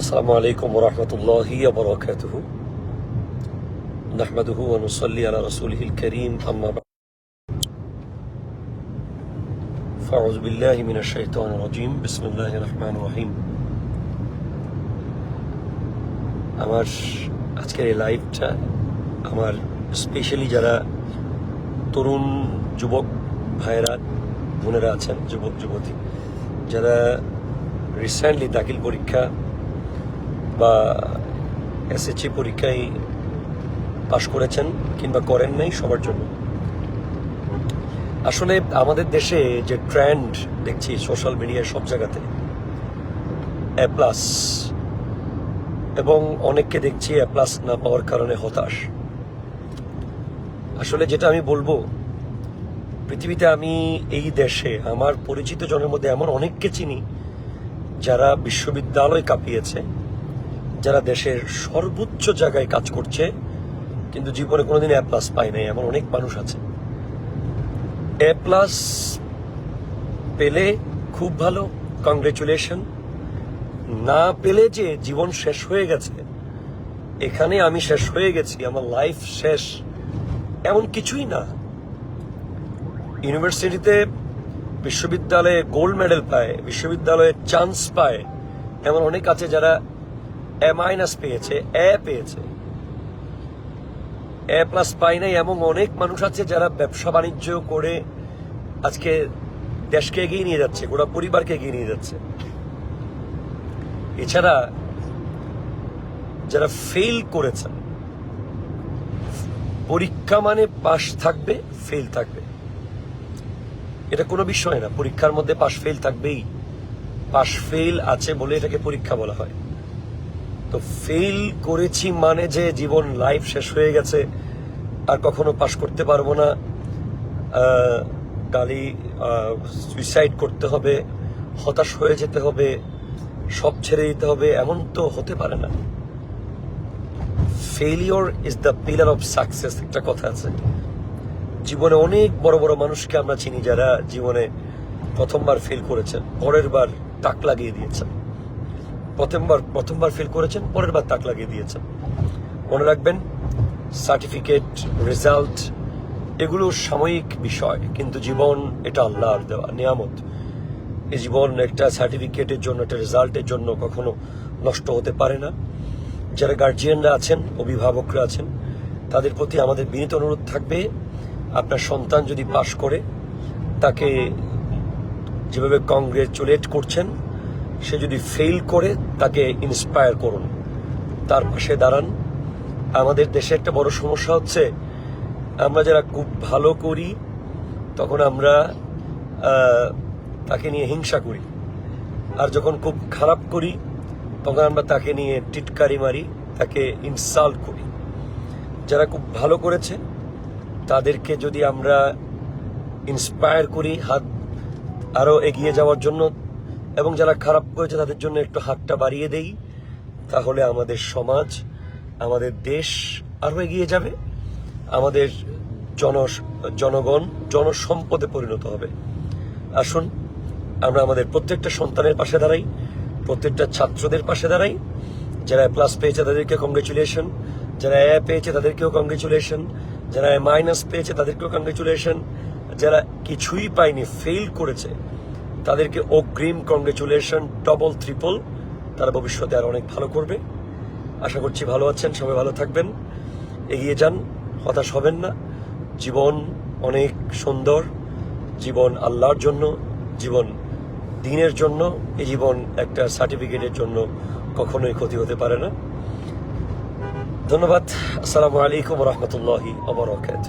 আসসালামু আলাইকুম রহমতুল্লাহি বরকাতুহু। নাহমাদুহু ওয়া আমার আজকের এই লাইভটা আমার স্পেশালি যারা তরুণ যুবক ভাইয়েরা, বোনেরা আছেন, যুবক, যুবতী, যারা রিসেন্টলি দাখিল পরীক্ষা বা এসএসসি পরীক্ষায় পাশ করেছেন কিংবা করেন নাই সবার জন্য। আসলে আমাদের দেশে যে ট্রেন্ড দেখছি সোশ্যাল মিডিয়ায় সব জায়গাতে এ প্লাস এবং অনেককে দেখছি এ প্লাস না পাওয়ার কারণে হতাশ। আসলে যেটা আমি বলব, পৃথিবীতে আমি এই দেশে আমার পরিচিত জনের মধ্যে এমন অনেককে চিনি যারা বিশ্ববিদ্যালয় কাঁপিয়েছে যারা দেশের সর্বোচ্চ জায়গায় কাজ করছে, কিন্তু জীবনে কোনোদিন এ প্লাস পায় নাই, এমন অনেক মানুষ আছে। এ প্লাস পেলে খুব ভালো কংগ্রেচুলেশন না পেলে যে জীবন শেষ হয়ে গেছে, এখানে আমি শেষ হয়ে গেছি, আমার লাইফ শেষ, এমন কিছুই না। ইউনিভার্সিটিতে বিশ্ববিদ্যালয়ে গোল্ড মেডেল পায়, বিশ্ববিদ্যালয়ে চান্স পায়, এমন অনেক আছে যারা এ মাইনাস পেয়েছে, এ পেয়েছে। এ প্লাস পাই নাই এমন অনেক মানুষ আছে যারা ব্যবসা বাণিজ্য করে আজকে দেশকে এগিয়ে নিয়ে যাচ্ছে, গোটা পরিবারকে এগিয়ে নিয়ে যাচ্ছে। এছাড়া যারা ফেল করেছেন পরীক্ষা মানে পাশ থাকবে ফেল থাকবে। এটা কোনো বিষয় না, পরীক্ষার মধ্যে পাশ ফেল থাকবেই। পাশ ফেল আছে বলে এটাকে পরীক্ষা বলা হয়। তো ফেল করেছি মানে যে জীবন লাইফ শেষ হয়ে গেছে, আর কখনো পাশ করতে পারব না। গালি সুইসাইড করতে হবে, হতাশ হয়ে যেতে হবে, সব ছেড়ে দিতে হবে, এমন তো হতে পারে না। Failure is the pillar of success একটা কথা আছে। জীবনে অনেক বড় বড় মানুষকে আমরা চিনি যারা জীবনে প্রথমবার ফেল করেছেন পরের বার তাক লাগিয়ে দিয়েছেন প্রথমবার প্রথমবার ফেল করেছেন পরের বার তাক লাগিয়ে দিয়েছেন। মনে রাখবেন সার্টিফিকেট রেজাল্ট এগুলো সাময়িক বিষয়, কিন্তু জীবন এটা আল্লাহর দেওয়া, নিয়ামত। এই জীবন একটা সার্টিফিকেটের জন্য, একটা রেজাল্টের জন্য কখনো নষ্ট হতে পারে না। যারা গার্জিয়ানরা আছেন, অভিভাবকরা আছেন, তাদের প্রতি আমাদের বিনীত অনুরোধ থাকবে, আপনার সন্তান যদি পাশ করে, তাকে যেভাবে কংগ্রেচুলেট করছেন সে যদি ফেল করে, তাকে ইন্সপায়ার করুন। তার পাশে দাঁড়ান। আমাদের দেশে একটা বড় সমস্যা হচ্ছে, আমরা যারা খুব ভালো করি, তখন আমরা তাকে নিয়ে হিংসা করি। আর যখন খুব খারাপ করি, তখন আমরা তাকে নিয়ে টিটকারি মারি, তাকে ইনসাল্ট করি। যারা খুব ভালো করেছে, তাদেরকে যদি আমরা ইন্সপায়ার করি, হাত আরও এগিয়ে যাওয়ার জন্য এবং যারা খারাপ করেছে তাদের জন্য একটু হাতটা বাড়িয়ে দেই, তাহলে আমাদের সমাজ, আমাদের দেশ আরও এগিয়ে যাবে, আমাদের জন, জনগণ জনসম্পদে পরিণত হবে। আসুন, আমরা আমাদের প্রত্যেকটা সন্তানের পাশে দাঁড়াই, প্রত্যেকটা ছাত্রদের পাশে দাঁড়াই, যারা প্লাস পেয়েছে তাদেরকে কংগ্রেচুলেশন যারা এ পেয়েছে তাদেরকেও কংগ্রেচুলেশন যারা এ মাইনাস পেয়েছে তাদেরকেও কংগ্রেচুলেশন যারা কিছুই পায়নি ফেল করেছে তাদেরকে অগ্রিম কংগ্রেচুলেশন ডবল, ট্রিপল তারা ভবিষ্যতে আর অনেক ভালো করবে। আশা করছি ভালো আছেন, সবাই ভালো থাকবেন। এগিয়ে যান, হতাশ হবেন না। জীবন অনেক সুন্দর, জীবন আল্লাহর জন্য, জীবন দিনের জন্য, এই জীবন একটা সার্টিফিকেটের জন্য কখনোই ক্ষতি হতে পারে না। ধন্যবাদ, আসসালামু আলাইকুম রহমতুল্লাহি অবরকাত